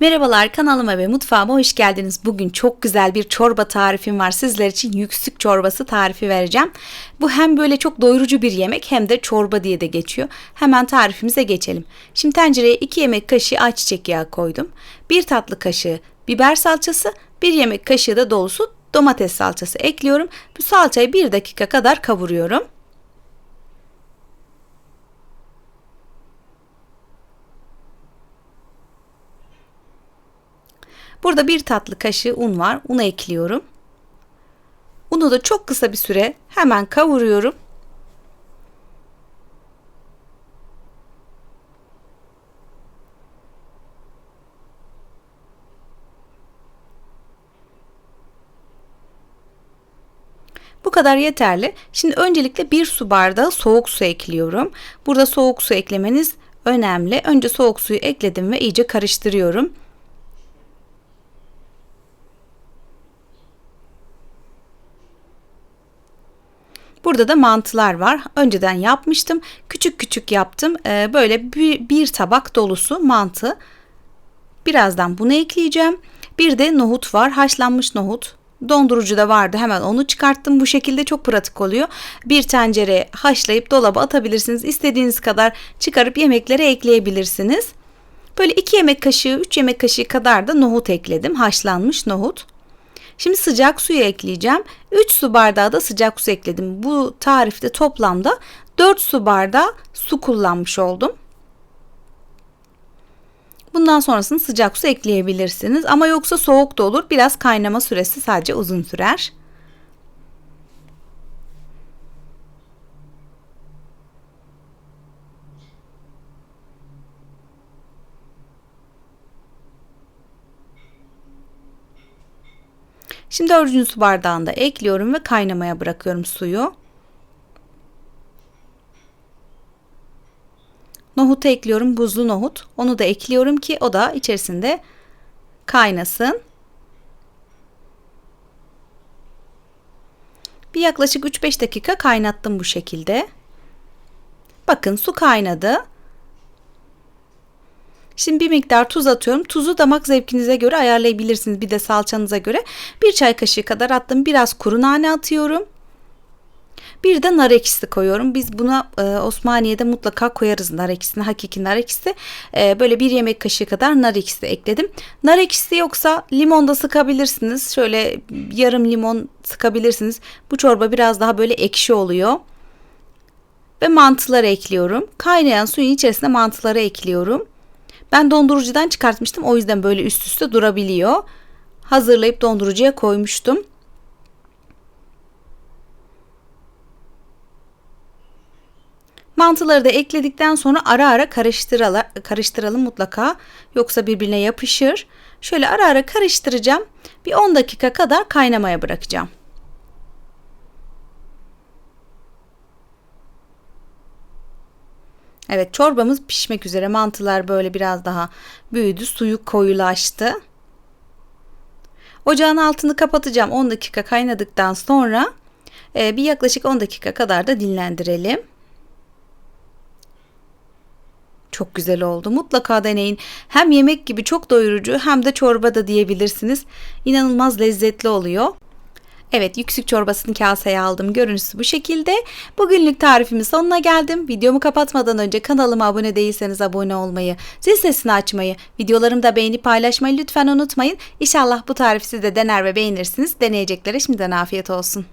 Merhabalar kanalıma ve mutfağıma hoş geldiniz. Bugün çok güzel bir çorba tarifim var. Sizler için yüksük çorbası tarifi vereceğim. Bu hem böyle çok doyurucu bir yemek hem de çorba diye de geçiyor. Hemen tarifimize geçelim. Şimdi tencereye 2 yemek kaşığı ayçiçek yağı koydum. 1 tatlı kaşığı biber salçası, 1 yemek kaşığı da dolusu domates salçası ekliyorum. Bu salçayı 1 dakika kadar kavuruyorum. Burada bir tatlı kaşığı un var. Unu ekliyorum. Unu da çok kısa bir süre hemen kavuruyorum. Bu kadar yeterli. Şimdi öncelikle bir su bardağı soğuk su ekliyorum. Burada soğuk su eklemeniz önemli. Önce soğuk suyu ekledim ve iyice karıştırıyorum. Burada da mantılar var. Önceden yapmıştım. Küçük küçük yaptım. Ee, böyle bir, bir tabak dolusu mantı. Birazdan bunu ekleyeceğim. Bir de nohut var. Haşlanmış nohut. Dondurucuda vardı. Hemen onu çıkarttım. Bu şekilde çok pratik oluyor. Bir tencereye haşlayıp dolaba atabilirsiniz. İstediğiniz kadar çıkarıp yemeklere ekleyebilirsiniz. Böyle 2 yemek kaşığı, 3 yemek kaşığı kadar da nohut ekledim. Haşlanmış nohut. Şimdi sıcak suyu ekleyeceğim. 3 su bardağı da sıcak su ekledim. Bu tarifte toplamda 4 su bardağı su kullanmış oldum. Bundan sonrasını sıcak su ekleyebilirsiniz ama yoksa soğuk da olur. Biraz kaynama süresi sadece uzun sürer. Şimdi dördüncü su bardağında ekliyorum ve kaynamaya bırakıyorum suyu. Nohutu ekliyorum buzlu nohut. Onu da ekliyorum ki o da içerisinde kaynasın. Bir yaklaşık 3-5 dakika kaynattım bu şekilde. Bakın su kaynadı. Şimdi bir miktar tuz atıyorum. Tuzu damak zevkinize göre ayarlayabilirsiniz. Bir de salçanıza göre. Bir çay kaşığı kadar attım. Biraz kuru nane atıyorum. Bir de nar ekşisi koyuyorum. Biz buna e, Osmaniye'de mutlaka koyarız nar ekşisini. Hakiki nar ekşisi. E, böyle bir yemek kaşığı kadar nar ekşisi ekledim. Nar ekşisi yoksa limon da sıkabilirsiniz. Şöyle yarım limon sıkabilirsiniz. Bu çorba biraz daha böyle ekşi oluyor. Ve mantıları ekliyorum. Kaynayan suyun içerisine mantıları ekliyorum. Ben dondurucudan çıkartmıştım. O yüzden böyle üst üste durabiliyor. Hazırlayıp dondurucuya koymuştum. Mantıları da ekledikten sonra ara ara karıştıralım, karıştıralım mutlaka. Yoksa birbirine yapışır. Şöyle ara ara karıştıracağım. Bir 10 dakika kadar kaynamaya bırakacağım. Evet çorbamız pişmek üzere. Mantılar böyle biraz daha büyüdü. Suyu koyulaştı. Ocağın altını kapatacağım. 10 dakika kaynadıktan sonra e, bir yaklaşık 10 dakika kadar da dinlendirelim. Çok güzel oldu. Mutlaka deneyin. Hem yemek gibi çok doyurucu hem de çorba da diyebilirsiniz. İnanılmaz lezzetli oluyor. Evet yüksük çorbasını kaseye aldım. Görüntüsü bu şekilde. Bugünlük tarifimin sonuna geldim. Videomu kapatmadan önce kanalıma abone değilseniz abone olmayı, zil sesini açmayı, videolarımı da beğenip paylaşmayı lütfen unutmayın. İnşallah bu tarifi siz de dener ve beğenirsiniz. Deneyeceklere şimdiden afiyet olsun.